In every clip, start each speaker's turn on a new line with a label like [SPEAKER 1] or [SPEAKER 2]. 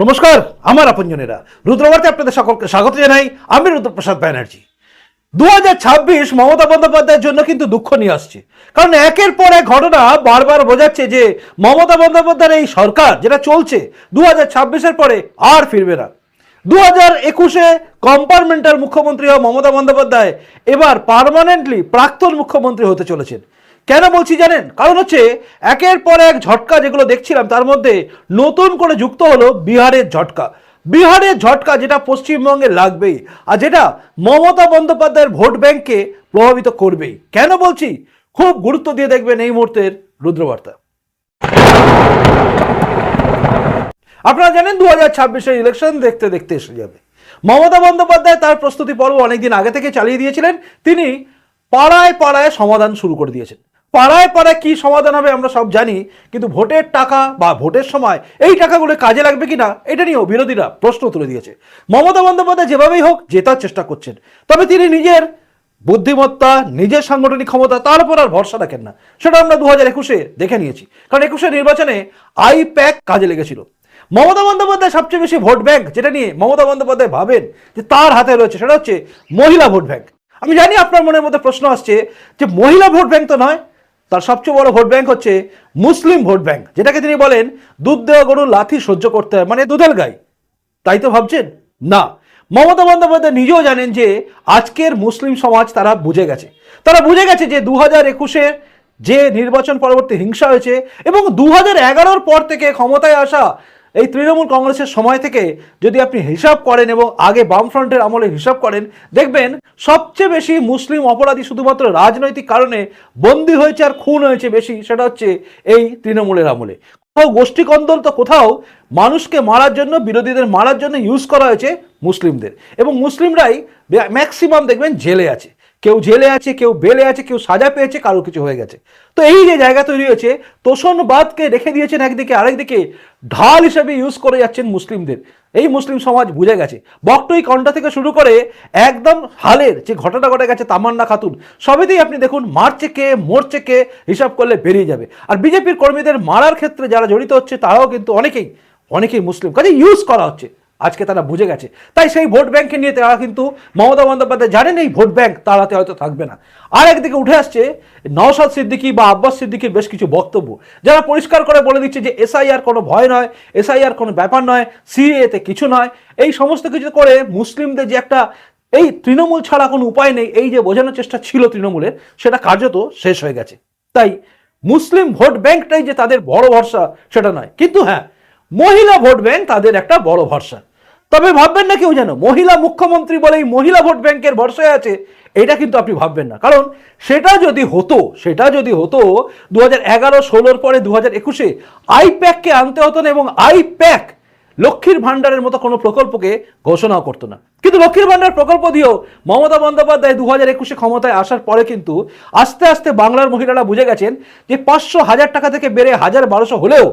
[SPEAKER 1] নমস্কার, আমার আপনজনেরা। রুদ্রবার্তে, আপনাদের সকলকে স্বাগত জানাই। আমি রুদ্রপ্রসাদ ব্যানার্জি। দু হাজার ছাব্বিশ মমতা বন্দ্যোপাধ্যায়ের জন্য কিন্তু দুঃখ নিয়ে আসছে। কারণ একের পর এক ঘটনা বারবার বোঝাচ্ছে যে মমতা বন্দ্যোপাধ্যায়ের এই সরকার যেটা চলছে দু হাজার ছাব্বিশের পরে আর ফিরবে না। দু হাজার একুশে কম্পার্টমেন্টাল মুখ্যমন্ত্রী হওয়া মমতা বন্দ্যোপাধ্যায় এবার পার্মানেন্টলি প্রাক্তন মুখ্যমন্ত্রী হতে চলেছেন। কেন বলছি জানেন? কারণ হচ্ছে একের পর এক ঝটকা যেগুলো দেখছিলাম, তার মধ্যে নতুন করে যুক্ত হলো বিহারের ঝটকা। বিহারের ঝটকা যেটা পশ্চিমবঙ্গে লাগবেই আর যেটা মমতা বন্দ্যোপাধ্যায়ের ভোট ব্যাংককে প্রভাবিত করবেই। কেন বলছি? খুব গুরুত্ব দিয়ে দেখবেন এই মুহূর্তের রুদ্রবার্তা। আপনারা জানেন দু হাজার ছাব্বিশের ইলেকশন দেখতে দেখতে এসে যাবে। মমতা বন্দ্যোপাধ্যায় তার প্রস্তুতি পর্ব অনেকদিন আগে থেকে চালিয়ে দিয়েছিলেন। তিনি পাড়ায় পাড়ায় সমাধান শুরু করে দিয়েছেন। পাড়ায় পাড়ায় কি সমাধান হবে আমরা সব জানি, কিন্তু ভোটের টাকা বা ভোটের সময় এই টাকাগুলো কাজে লাগবে কিনা, এটা নিয়েও বিরোধীরা প্রশ্ন তুলে দিয়েছে। মমতা বন্দ্যোপাধ্যায় যেভাবেই হোক জেতার চেষ্টা করছেন, তবে তিনি নিজের বুদ্ধিমত্তা, নিজের সাংগঠনিক ক্ষমতা তার উপর আর ভরসা রাখেন না। সেটা আমরা দু হাজার একুশে দেখে নিয়েছি, কারণ একুশে নির্বাচনে আই প্যাক কাজে লেগেছিল। মমতা বন্দ্যোপাধ্যায় সবচেয়ে বেশি ভোট ব্যাংক, যেটা নিয়ে মমতা বন্দ্যোপাধ্যায় ভাবেন যে তার হাতে রয়েছে, সেটা হচ্ছে মহিলা ভোট ব্যাংক। আমি জানি আপনার মনের মধ্যে প্রশ্ন আসছে যে মহিলা ভোট ব্যাংক তো নয় তার সবচেয়ে বড় ভোট ব্যাংক হচ্ছে মুসলিম ভোট ব্যাংক, যেটাকে তিনি বলেন দুধ দেওয়া গরু লাথি সহ্য করতে হয় মানে দুধেল গাই। তাই তো ভাবছেন? না। মমতা বন্দ্যোপাধ্যায় নিজেও জানেন যে আজকের মুসলিম সমাজ তারা বুঝে গেছে। তারা বুঝে গেছে যে দু হাজার একুশে যে নির্বাচন পরবর্তী হিংসা হয়েছে এবং দু হাজার এগারোর পর থেকে ক্ষমতায় আসা এই তৃণমূল কংগ্রেসের সময় থেকে যদি আপনি হিসাব করেন এবং আগে বামফ্রন্টের আমলে হিসাব করেন, দেখবেন সবচেয়ে বেশি মুসলিম অপরাধী শুধুমাত্র রাজনৈতিক কারণে বন্দী হয়েছে আর খুন হয়েছে বেশি, সেটা হচ্ছে এই তৃণমূলের আমলে। কোথাও গোষ্ঠী কন্দল তো কোথাও মানুষকে মারার জন্য, বিরোধীদের মারার জন্য ইউজ করা হয়েছে মুসলিমদের। এবং মুসলিমরাই ম্যাক্সিমাম দেখবেন জেলে আছে। কেউ জেলে আছে, কেউ বেলে আছে, কেউ সাজা পেয়েছে, কারও কিছু হয়ে গেছে। তো এই যে জায়গা তৈরি হয়েছে, তোষণবাদকে রেখে দিয়েছেন একদিকে, আরেকদিকে ঢাল হিসেবে ইউজ করে যাচ্ছেন মুসলিমদের। এই মুসলিম সমাজ বুঝে গেছে। বকটই কণ্ঠা থেকে শুরু করে একদম হালের যে ঘটনা ঘটে গেছে, তামান্না খাতুন, সবেতেই আপনি দেখুন, মারছে কে, মরছে কে, হিসাব করলে বেরিয়ে যাবে। আর বিজেপির কর্মীদের মারার ক্ষেত্রে যারা জড়িত হচ্ছে, তারাও কিন্তু অনেকেই অনেকেই মুসলিম। কাজে ইউজ করা হচ্ছে। আজকে তারা বুঝে গেছে। তাই সেই ভোট ব্যাংককে নিয়ে তারা কিন্তু মমতা বন্দ্যোপাধ্যায় জানেন এই ভোট ব্যাংক তার হাতে হয়তো থাকবে না। আর একদিকে উঠে আসছে নওশাদ সিদ্দিকি বা আব্বাস সিদ্দিকির বেশ কিছু বক্তব্য, যারা পরিষ্কার করে বলে দিচ্ছে যে এসআইআর কোনো ভয় নয়, এসআইআর কোনো ব্যাপার নয় সিএতে কিছু নয়। এই সমস্ত কিছু করে মুসলিমদের যে একটা এই তৃণমূল ছাড়া কোনো উপায় নেই, এই যে বোঝানোর চেষ্টা ছিল তৃণমূলের, সেটা কার্যত শেষ হয়ে গেছে। তাই মুসলিম ভোট ব্যাংকটাই যে তাদের বড় ভরসা, সেটা নয়। কিন্তু হ্যাঁ মহিলা ভোট ব্যাংক তাদের একটা বড় ভরসা। তবে ভাববেন না কেউ যেন। মহিলা মুখ্যমন্ত্রী বলেই মহিলা ভোট ব্যাংকের ভরসায় আছে, এটা কিন্তু আপনি ভাববেন না। কারণ সেটা যদি হতো, সেটা যদি হতো দু হাজার এগারো ষোলোর পরে দু হাজার একুশে আইপ্যাককে আনতে হতো না এবং আইপ্যাক লক্ষ্মীর ভাণ্ডারের মতো কোনো প্রকল্পকে ঘোষণাও করতো না। কিন্তু লক্ষ্মীর ভাণ্ডার প্রকল্প দিয়েও মমতা বন্দ্যোপাধ্যায় দু হাজার একুশে ক্ষমতায় আসার পরে কিন্তু আস্তে আস্তে বাংলার মহিলারা বুঝে গেছেন যে পাঁচশো হাজার টাকা থেকে বেড়ে হাজার বারোশো হলেও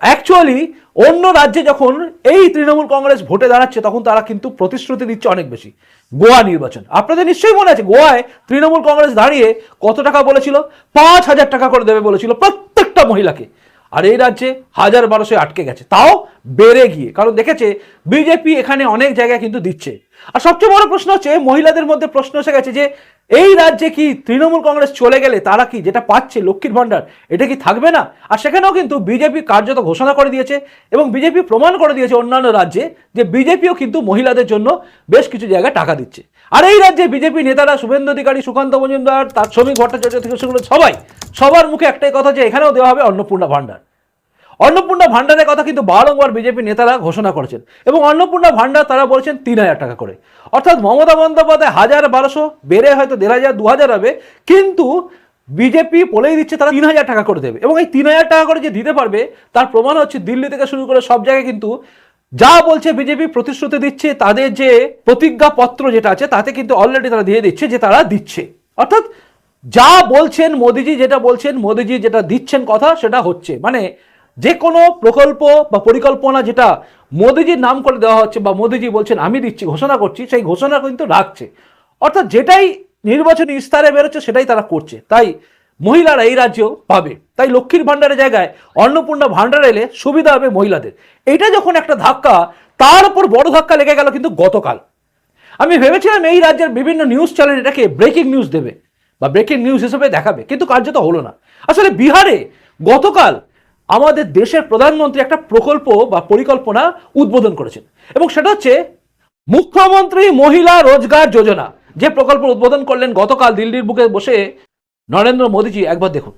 [SPEAKER 1] অ্যাকচুয়ালি অন্য রাজ্যে যখন এই তৃণমূল কংগ্রেস ভোটে দাঁড়াচ্ছে, তখন তারা কিন্তু প্রতিশ্রুতি দিচ্ছে অনেক বেশি। গোয়া নির্বাচন। আপনাদের নিশ্চয়ই মনে আছে, গোয়ায় তৃণমূল কংগ্রেস দাঁড়িয়ে কত টাকা বলেছিল? পাঁচ হাজার টাকা করে দেবে বলেছিল প্রত্যেকটা মহিলাকে। আর এই রাজ্যে হাজার বারোশো আটকে গেছে। তাও বেড়ে গিয়ে। কারণ দেখেছে, বিজেপি এখানে অনেক জায়গায় কিন্তু দিচ্ছে। আর সবচেয়ে বড় প্রশ্ন হচ্ছে, মহিলাদের মধ্যে প্রশ্ন এসে গেছে যে এই রাজ্যে কি তৃণমূল কংগ্রেস চলে গেলে তারা কি যেটা পাচ্ছে লক্ষ্মীর ভাণ্ডার, এটা কি থাকবে না? আর সেখানেও কিন্তু বিজেপি কার্যত ঘোষণা করে দিয়েছে এবং বিজেপি প্রমাণ করে দিয়েছে অন্যান্য রাজ্যে যে বিজেপিও কিন্তু মহিলাদের জন্য বেশ কিছু জায়গায় টাকা দিচ্ছে। আর এই রাজ্যে বিজেপি নেতারা শুভেন্দু অধিকারী, সুকান্ত মজুমদার, তার শ্রমিক ভট্টাচার্য থেকে শুরু সবাই, সবার মুখে একটাই কথা যে এখানেও দেওয়া হবে অন্নপূর্ণা ভাণ্ডার। অন্নপূর্ণা ভাণ্ডারের কথা কিন্তু বারংবার বিজেপি নেতারা ঘোষণা করেছেন। এবং অন্নপূর্ণা ভাণ্ডার তারা বলছেন তিন হাজার টাকা করে। অর্থাৎ মমতা বন্দ্যোপাধ্যায় হাজার বারোশো, বেড়ে হয়তো দেড় হাজার, দু হাজার হবে, কিন্তু বিজেপি বলেই দিচ্ছে তারা তিন হাজার টাকা করে দেবে। এবং এই তিন হাজার টাকা করে যে দিতে পারবে, তার প্রমাণ হচ্ছে দিল্লি থেকে শুরু করে সব জায়গায় কিন্তু যা বলছে বিজেপি প্রতিশ্রুতি দিচ্ছে, তাদের যে প্রতিজ্ঞাপত্র যেটা আছে, তাতে কিন্তু অলরেডি তারা দিয়ে দিচ্ছে যে তারা দিচ্ছে। অর্থাৎ যা বলছেন মোদিজি, যেটা বলছেন মোদিজি, যেটা দিচ্ছেন কথা, সেটা হচ্ছে। মানে যে কোনো প্রকল্প বা পরিকল্পনা যেটা মোদিজির নাম করে দেওয়া হচ্ছে বা মোদিজি বলছেন, আমি দিচ্ছি, ঘোষণা করছি, সেই ঘোষণা কিন্তু রাখছে। অর্থাৎ যেটাই নির্বাচনী ইস্তারে বেরোচ্ছে, সেটাই তারা করছে। তাই মহিলারা এই রাজ্যেও পাবে। তাই লক্ষ্মীর ভাণ্ডারের জায়গায় অন্নপূর্ণা ভাণ্ডার এলে সুবিধা হবে মহিলাদের। এটা যখন একটা ধাক্কা, তার উপর বড় ধাক্কা লেগে গেল কিন্তু গতকাল। আমি ভেবেছিলাম এই রাজ্যের বিভিন্ন নিউজ চ্যানেল এটাকে ব্রেকিং নিউজ দেবে বা ব্রেকিং নিউজ হিসেবে দেখাবে, কিন্তু কার্যত হলো না। আসলে বিহারে গতকাল আমাদের দেশের প্রধানমন্ত্রী একটা প্রকল্প বা পরিকল্পনা উদ্বোধন করেছেন এবং সেটা হচ্ছে মুখ্যমন্ত্রী মহিলা রোজগার যোজনা যে প্রকল্প উদ্বোধন করলেন গতকাল দিল্লির বুকে বসে নরেন্দ্র মোদীজি একবার দেখুন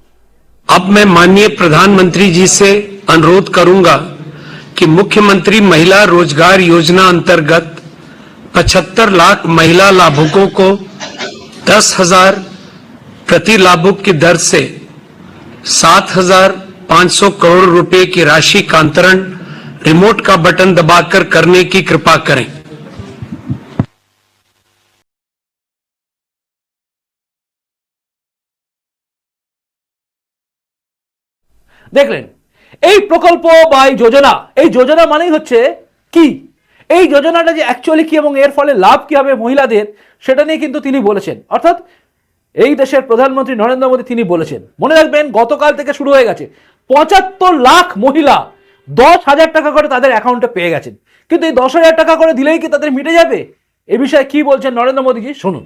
[SPEAKER 2] अब मैं माननीय प्रधानमंत्री जी से अनुरोध करूंगा कि मुख्यमंत्री महिला रोजगार योजना अंतर्गत 75 लाख महिला लाभुकों को दस हजार प्रति लाभुक की दर से सात हजार पांच सौ करोड़ रुपए की राशि का अंतरण रिमोट का बटन दबाकर करने की कृपा करें
[SPEAKER 1] দেখলেন এই প্রকল্প বা এই যোজনা এই যোজনা মানেই হচ্ছে কি এই যোজনাটা যে অ্যাকচুয়ালি কি এবং এর ফলে লাভ কি হবে মহিলাদের সেটা নিয়ে কিন্তু তিনি বলেছেন অর্থাৎ এই দেশের প্রধানমন্ত্রী নরেন্দ্র মোদী তিনি বলেছেন মনে রাখবেন গতকাল থেকে শুরু হয়ে গেছে পঁচাত্তর লাখ মহিলা দশ হাজার টাকা করে তাদের অ্যাকাউন্টে পেয়ে গেছেন কিন্তু এই দশ হাজার টাকা করে দিলেই কি তাদের মিটে যাবে এ বিষয়ে কি বলছেন নরেন্দ্র মোদীজি শুনুন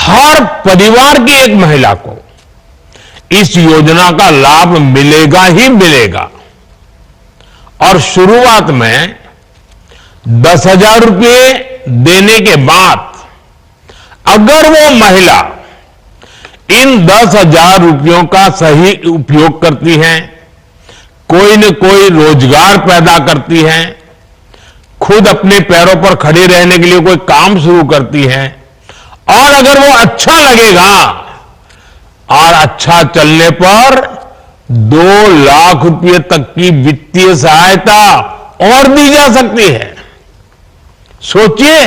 [SPEAKER 3] हर परिवार की एक महिला को इस योजना का लाभ मिलेगा ही मिलेगा और शुरुआत में दस हजार रुपये देने के बाद अगर वो महिला इन दस हज़ार रुपयों का सही उपयोग करती हैं, कोई न कोई रोज़गार पैदा करती है, खुद अपने पैरों पर खड़े रहने के लिए कोई काम शुरू करती है, और अगर वो अच्छा लगेगा, और अच्छा चलने पर दो लाख रुपए तक की वित्तीय सहायता और दी जा सकती है। सोचिए,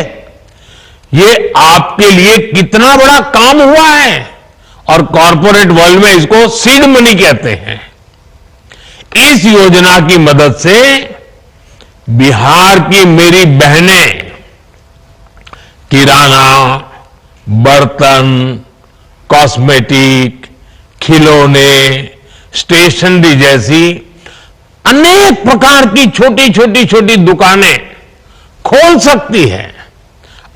[SPEAKER 3] ये आपके लिए कितना बड़ा काम हुआ है। और कॉरपोरेट वर्ल्ड में इसको सीड मनी कहते हैं। इस योजना की मदद से बिहार की मेरी बहनें किराना, बर्तन, कॉस्मेटिक, खिलौने, स्टेशनरी जैसी अनेक प्रकार की छोटी छोटी छोटी दुकानें खोल सकती है,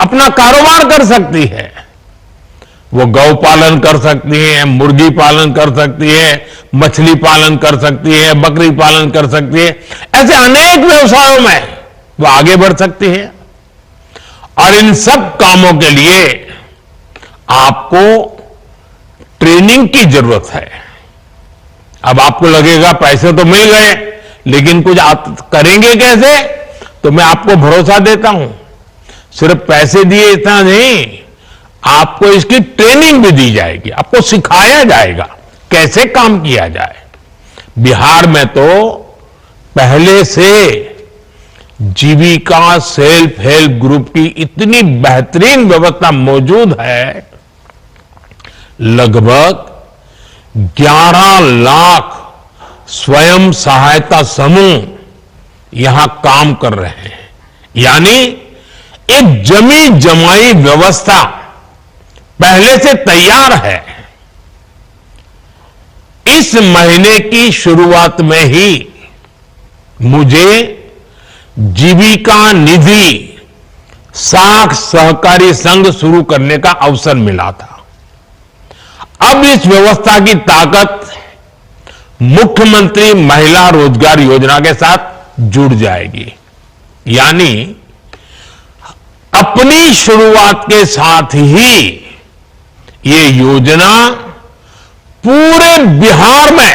[SPEAKER 3] अपना कारोबार कर सकती है। वो गौ पालन कर सकती है, मुर्गी पालन कर सकती है, मछली पालन कर सकती है, बकरी पालन कर सकती है। ऐसे अनेक व्यवसायों में वो आगे बढ़ सकती है। और इन सब कामों के लिए आपको ट्रेनिंग की ज़रूरत है। अब आपको लगेगा पैसे तो मिल गए, लेकिन कुछ आप करेंगे कैसे? तो मैं आपको भरोसा देता हूँ। सिर्फ़ पैसे दिए इतना नहीं आपको इसकी ट्रेनिंग भी दी जाएगी, आपको सिखाया जाएगा कैसे काम किया जाए। बिहार में तो पहले से जीविका सेल्फ हेल्प ग्रुप की इतनी बेहतरीन व्यवस्था मौजूद है, लगभग 11 लाख स्वयं सहायता समूह यहाँ काम कर रहे हैं। यानी एक जमी जमाई व्यवस्था पहले से तैयार है। इस महीने की शुरुआत में ही मुझे जीविका निधि साख सहकारी संघ शुरू करने का अवसर मिला था। अब इस व्यवस्था की ताकत मुख्यमंत्री महिला रोज़गार योजना के साथ जुड़ जाएगी। यानी अपनी शुरुआत के साथ ही ये योजना पूरे बिहार में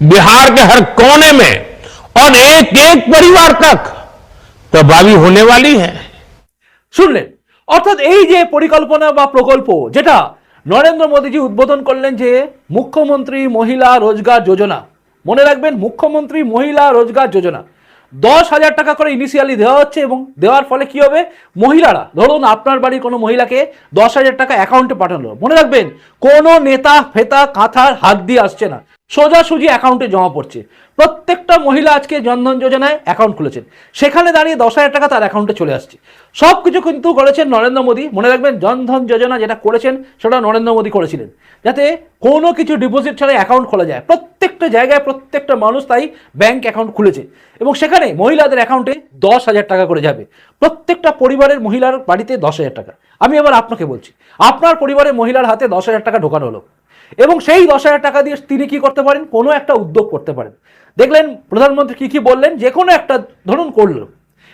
[SPEAKER 3] बिहार के हर कोने में और एक एक परिवार तक प्रभावी होने वाली है
[SPEAKER 1] শুনলেন অর্থাৎ এই যে পরিকল্পনা বা প্রকল্প যেটা নরেন্দ্র মোদীজি উদ্বোধন করলেন যে মুখ্যমন্ত্রী মহিলা রোজগার যোজনা মনে রাখবেন মুখ্যমন্ত্রী মহিলা রোজগার যোজনা দশ হাজার টাকা করে ইনিশিয়ালি দেওয়া হচ্ছে এবং দেওয়ার ফলে কি হবে? মহিলারা, ধরুন আপনার বাড়ির কোনো মহিলাকে দশ হাজার টাকা অ্যাকাউন্টে পাঠানো মনে রাখবেন, কোনো নেতা, ফেতা, কাঁথার হাত দিয়ে আসছে না। সোজাসুজি অ্যাকাউন্টে জমা পড়ছে। প্রত্যেকটা মহিলা আজকে জনধন যোজনায় অ্যাকাউন্ট খুলেছেন। সেখানে দাঁড়িয়ে দশ হাজার টাকা তার অ্যাকাউন্টে চলে আসছে। সব কিছু কিন্তু করেছেন নরেন্দ্র মোদী। মনে রাখবেন, জনধন যোজনা যেটা করেছেন সেটা নরেন্দ্র মোদী করেছিলেন। যাতে কোনো কিছু ডিপোজিট ছাড়া অ্যাকাউন্ট খোলা যায়। প্রত্যেকটা জায়গায় প্রত্যেকটা মানুষ তাই ব্যাংক অ্যাকাউন্ট খুলেছে। এবং সেখানে মহিলাদের অ্যাকাউন্টে দশ হাজার টাকা করে যাবে। প্রত্যেকটা পরিবারের মহিলার বাড়িতে দশ হাজার টাকা। আমি এবার আপনাকে বলছি, আপনার পরিবারের মহিলার হাতে দশ হাজার টাকা ঢোকানো হলো। এবং সেই দশ হাজার টাকা দিয়ে তিনি কি করতে পারেন? কোনো একটা উদ্যোগ করতে পারেন। দেখলেন প্রধানমন্ত্রী কি কি বললেন? যে কোনো একটা ধরুন করল।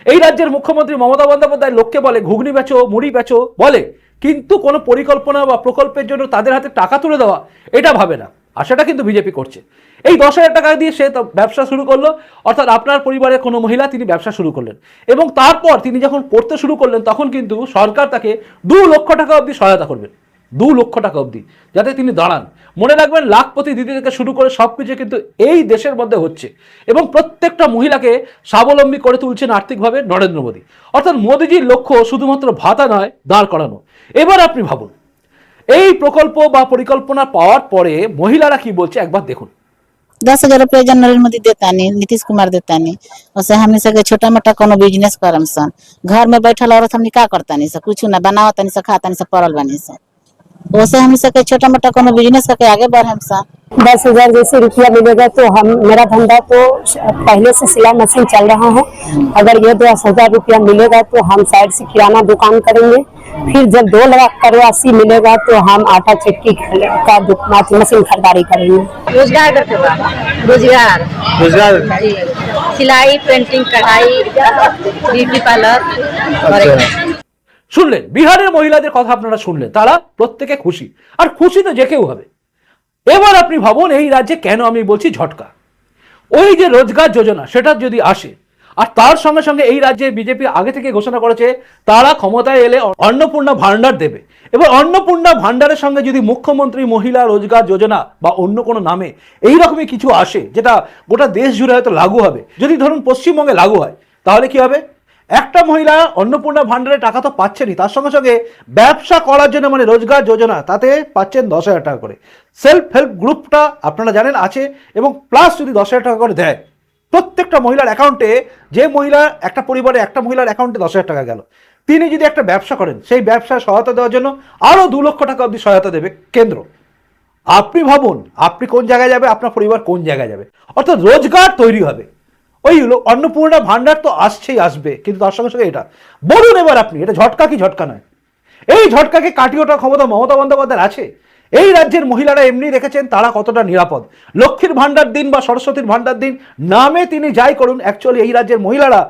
[SPEAKER 1] এই রাজ্যের মুখ্যমন্ত্রী মমতা বন্দ্যোপাধ্যায় লোককে বলে, ঘুগনি বেচো, মুড়ি বেচো বলে। কিন্তু কোনো পরিকল্পনা বা প্রকল্পের জন্য তাদের হাতে টাকা তুলে দেওয়া, এটা ভাবে না। আর সেটা কিন্তু বিজেপি করছে। এই দশ হাজার টাকা দিয়ে সে ব্যবসা শুরু করল। অর্থাৎ আপনার পরিবারের কোনো মহিলা তিনি ব্যবসা শুরু করলেন। এবং তারপর তিনি যখন করতে শুরু করলেন, তখন কিন্তু সরকার তাকে দু লক্ষ টাকা অবধি সহায়তা করবেন। দু লক্ষ টাকা অবধি যাতে তিনি দাঁড়ান মনে রাখবেন লাখপতি দিদি থেকে শুরু করে সব কিছু কিন্তু এই দেশের মধ্যে হচ্ছে এবং প্রত্যেকটা মহিলাকে স্বাবলম্বী করে তুলছেন আর্থিকভাবে নরেন্দ্র মোদী অর্থাৎ মোদীজির লক্ষ্য শুধুমাত্র ভাতা নয় দাঁড় করানো এবার আপনি ভাবুন এই প্রকল্প বা পরিকল্পনা পাওয়ার পরে মহিলারা কি বলছে একবার দেখুন
[SPEAKER 4] दस हजार रुपया जन नरेंद्र मोदी देता नहीं नीतीश कुमार देता नहीं वैसे हमने सके छोटा मोटा कोनो बिजनेस करम सन घर में बैठल औरत हमने का करता नहीं सा कुछ ना बनावत नहीं सा खाता नहीं सा पड़ल बनी सा वैसे हम सके छोटा मोटा कोनो बिज़नेस करके आगे बढ़म सा।
[SPEAKER 5] दस हज़ार जैसे रुपया मिलेगा तो हम मेरा धंधा तो पहले से सिलाई मशीन चल रहा है। अगर ये दस हज़ार रुपया मिलेगा तो हम साइड से किराना दुकान करेंगे। फिर जब दो लाख करवासी मिलेगा तो हम आटा चक्की का मशीन खरीदारी करेंगे।
[SPEAKER 6] रोज़गार करते रोज़गार। रोज़गार। सिलाई पेंटिंग कढ़ाई ब्यूटी पार्लर।
[SPEAKER 1] শুনলেন, বিহারের মহিলাদের কথা আপনারা শুনলেন, তারা প্রত্যেকে খুশি, আর খুশি তো যে কেউ হবে। এবার আপনি ভাবুন, এই রাজ্যে কেন আমি বলছি ঝটকা? ওই যে রোজগার যোজনা, সেটা যদি আসে, আর তার সঙ্গে সঙ্গে এই রাজ্যে বিজেপি আগে থেকে ঘোষণা করেছে, তারা ক্ষমতায় এলে অন্নপূর্ণা ভান্ডার দেবে। এবার অন্নপূর্ণা ভান্ডারের সঙ্গে যদি মুখ্যমন্ত্রী মহিলা রোজগার যোজনা বা অন্য কোনো নামে এই রকমই কিছু আসে, যেটা গোটা দেশ জুড়ে হয়তো লাগু হবে, যদি ধরুন পশ্চিমবঙ্গে লাগু হয়, তাহলে কি হবে? একটা মহিলা অন্নপূর্ণা ভান্ডারে টাকা তো পাচ্ছেনই, তার সঙ্গে সঙ্গে ব্যবসা করার জন্য মানে রোজগার যোজনা, তাতে পাচ্ছেন দশ হাজার টাকা করে। সেলফ হেল্প গ্রুপটা আপনারা জানেন আছে, এবং প্লাস যদি দশ হাজার টাকা করে দেয়, প্রত্যেকটা মহিলার অ্যাকাউন্টে যে মহিলা একটা পরিবারে একটা মহিলার অ্যাকাউন্টে দশ হাজার টাকা গেল। তিনি যদি একটা ব্যবসা করেন, সেই ব্যবসায় সহায়তা দেওয়ার জন্য আরও দু লক্ষ টাকা অবধি সহায়তা দেবে কেন্দ্র। আপনি ভাবুন, আপনি কোন জায়গায় যাবে, আপনার পরিবার কোন জায়গায় যাবে। অর্থাৎ রোজগার তৈরি হবে। ওই অন্নপূর্ণা ভান্ডার তো আসছেই, আসবে। কিন্তু তার সঙ্গে সঙ্গে এটা। বলুন এবার আপনি, এটা ঝটকা কি ঝটকা নয়? এই ঝটকাকে কাটিয়ে ওঠার ক্ষমতা মমতা বন্দ্যোপাধ্যায়ের আছে? এই রাজ্যের মহিলারা এমনি রেখেছেন, তারা কতটা নিরাপদ? লক্ষ্মীর ভান্ডার দিন বা সরস্বতীর ভান্ডার দিন, নামে তিনি যাই করুন অ্যাকচুয়ালি এই রাজ্যের মহিলারা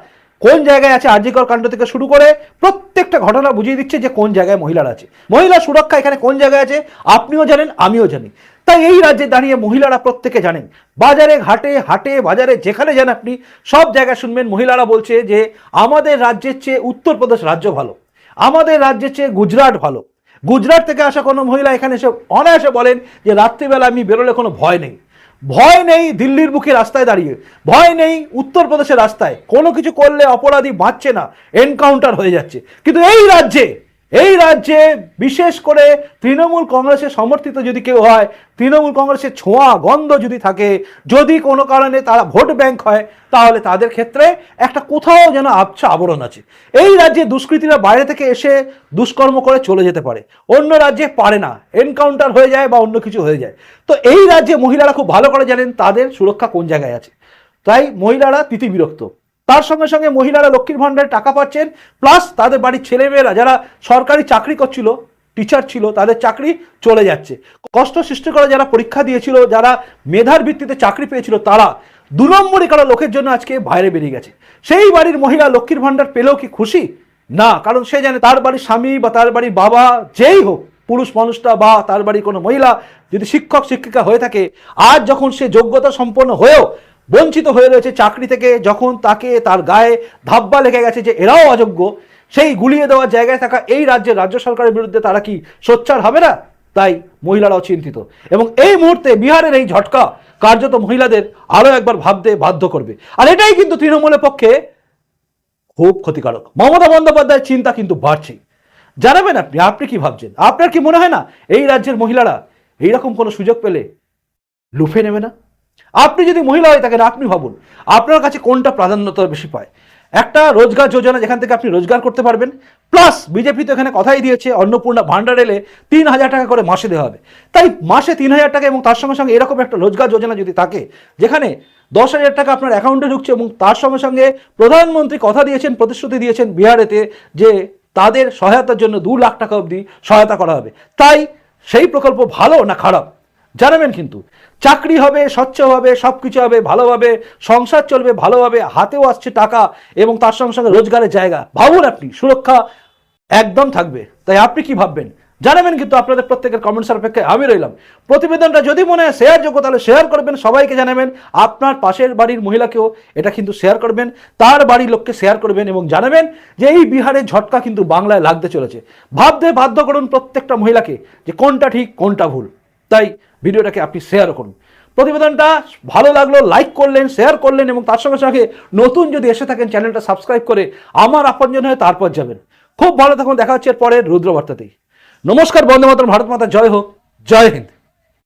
[SPEAKER 1] কোন জায়গায় আছে আর্যিকর কাণ্ড থেকে শুরু করে প্রত্যেকটা ঘটনা বুঝিয়ে দিচ্ছে যে কোন জায়গায় মহিলারা আছে। মহিলা সুরক্ষা এখানে কোন জায়গায় আছে? আপনিও জানেন, আমিও জানি। তাই এই রাজ্যে দাঁড়িয়ে মহিলারা প্রত্যেকে জানেন, বাজারে, ঘাটে, হাটে, বাজারে, যেখানে যান আপনি, সব জায়গায় শুনবেন মহিলারা বলছে যে, আমাদের রাজ্যের চেয়ে উত্তরপ্রদেশ রাজ্য ভালো, আমাদের রাজ্যের চেয়ে গুজরাট ভালো। গুজরাট থেকে আসা কোনো মহিলা এখানে এসে অনায়াসে বলেন যে, রাত্রিবেলা আমি বেরোলে কোনো ভয় নেই। ভয় নেই দিল্লির বুকে রাস্তায় দাঁড়িয়ে, ভয় নেই উত্তরপ্রদেশের রাস্তায়। কোনো কিছু করলে অপরাধী বাঁচছে না, এনকাউন্টার হয়ে যাচ্ছে। কিন্তু এই রাজ্যে এই রাজ্যে বিশেষ করে তৃণমূল কংগ্রেসের সমর্থিত যদি কেউ হয়, তৃণমূল কংগ্রেসের ছোঁয়া, গন্ধ যদি থাকে, যদি কোনো কারণে তারা ভোট ব্যাংক হয়, তাহলে তাদের ক্ষেত্রে একটা কোথাও যেন আবছা আবরণ আছে। এই রাজ্যে দুষ্কৃতীরা বাইরে থেকে এসে দুষ্কর্ম করে চলে যেতে পারে। অন্য রাজ্যে পারে না। এনকাউন্টার হয়ে যায় বা অন্য কিছু হয়ে যায়। তো এই রাজ্যে মহিলারা খুব ভালো করে জানেন তাদের সুরক্ষা কোন জায়গায় আছে। তাই মহিলারা তিতি বিরক্ত তার সঙ্গে সঙ্গে মহিলারা লক্ষ্মীর ভাণ্ডারে টাকা পাচ্ছেন প্লাস তাদের বাড়ির ছেলেমেয়েরা যারা সরকারি চাকরি করছিল টিচার ছিল, তাদের চাকরি চলে যাচ্ছে। কষ্ট সৃষ্টি করে যারা পরীক্ষা দিয়েছিল, যারা মেধার ভিত্তিতে চাকরি পেয়েছিল, তারা দু নম্বরই কারও লোকের জন্য আজকে বাইরে বেরিয়ে গেছে। সেই বাড়ির মহিলা লক্ষ্মীর ভাণ্ডার পেলেও কি খুশি? না, কারণ সে জানে তার বাড়ির স্বামী বা তার বাড়ির বাবা যেই হোক, পুরুষ মানুষটা বা তার বাড়ির কোনো মহিলা যদি শিক্ষক, শিক্ষিকা হয়ে থাকে, আজ যখন সে যোগ্যতা সম্পন্ন হয়েও বঞ্চিত হয়ে রয়েছে চাকরি থেকে যখন তাকে তার গায়ে ধাব্বা লেগে গেছে যে এরাও অযোগ্য, সেই গুলিয়ে দেওয়ার জায়গায় থাকা এই রাজ্যের রাজ্য সরকারের বিরুদ্ধে তারা কি সোচ্চার হবে না? তাই মহিলারাও চিন্তিত। এবং এই মুহূর্তে বিহারের এই ঝটকা কার্যত মহিলাদের আরও একবার ভাবতে বাধ্য করবে। আর এটাই কিন্তু তৃণমূলের পক্ষে খুব ক্ষতিকারক। মমতা বন্দ্যোপাধ্যায়ের চিন্তা কিন্তু বাড়ছে। জানাবেন আপনি আপনি কি ভাবছেন? আপনার কি মনে হয় না এই রাজ্যের মহিলারা এইরকম কোনো সুযোগ পেলে লুফে নেবে না? আপনি যদি মহিলা হয়ে থাকেন, আপনি ভাবুন, আপনার কাছে কোনটা প্রাধান্যতা বেশি পায়? একটা রোজগার যোজনা যেখান থেকে আপনি রোজগার করতে পারবেন প্লাস বিজেপি তো এখানে কথাই দিয়েছে, অন্নপূর্ণা ভান্ডার এলে তিন হাজার টাকা করে মাসে দেওয়া হবে। তাই মাসে তিন হাজার টাকা এবং তার সঙ্গে সঙ্গে এরকম একটা রোজগার যোজনা যদি থাকে, যেখানে দশ হাজার টাকা আপনার অ্যাকাউন্টে ঢুকছে এবং তার সঙ্গে সঙ্গে প্রধানমন্ত্রী কথা দিয়েছেন, প্রতিশ্রুতি দিয়েছেন বিহারেতে যে তাদের সহায়তার জন্য দু লাখ টাকা অবধি সহায়তা করা হবে। তাই সেই প্রকল্প ভালো না খারাপ? জানাবেন কিন্তু। চাকরি হবে, স্বচ্ছ হবে সব কিছু হবে ভালোভাবে সংসার চলবে ভালোভাবে হাতেও আসছে টাকা এবং তার সঙ্গে সঙ্গে রোজগারের জায়গা। ভাবুন আপনি, সুরক্ষা একদম থাকবে। তাই আপনি কি ভাববেন? জানাবেন কিন্তু আপনাদের প্রত্যেকের কমেন্টসের অপেক্ষায় আমি রইলাম। প্রতিবেদনটা যদি মনে হয় শেয়ার যোগ্য, তাহলে শেয়ার করবেন, সবাইকে জানাবেন। আপনার পাশের বাড়ির মহিলাকেও এটা কিন্তু শেয়ার করবেন, তার বাড়ির লোককে শেয়ার করবেন এবং জানাবেন যে এই বিহারের ঝটকা কিন্তু বাংলায় লাগতে চলেছে। ভাবতে বাধ্য করুন প্রত্যেকটা মহিলাকে যে কোনটা ঠিক, কোনটা ভুল। তাই ভিডিওটাকে আপনি শেয়ারও করুন। প্রতিবেদনটা ভালো লাগল লাইক করলেন শেয়ার করলেন এবং তার সঙ্গে সঙ্গে নতুন যদি এসে থাকেন চ্যানেলটা সাবস্ক্রাইব করে আমার আপনজন হয়ে তারপর যাবেন। খুব ভালো থাকুন, দেখা হচ্ছে এর পরে রুদ্রবার্তাতেই। নমস্কার বন্দে মাতরম, ভারত মাতা, জয় হোক, জয় হিন্দ।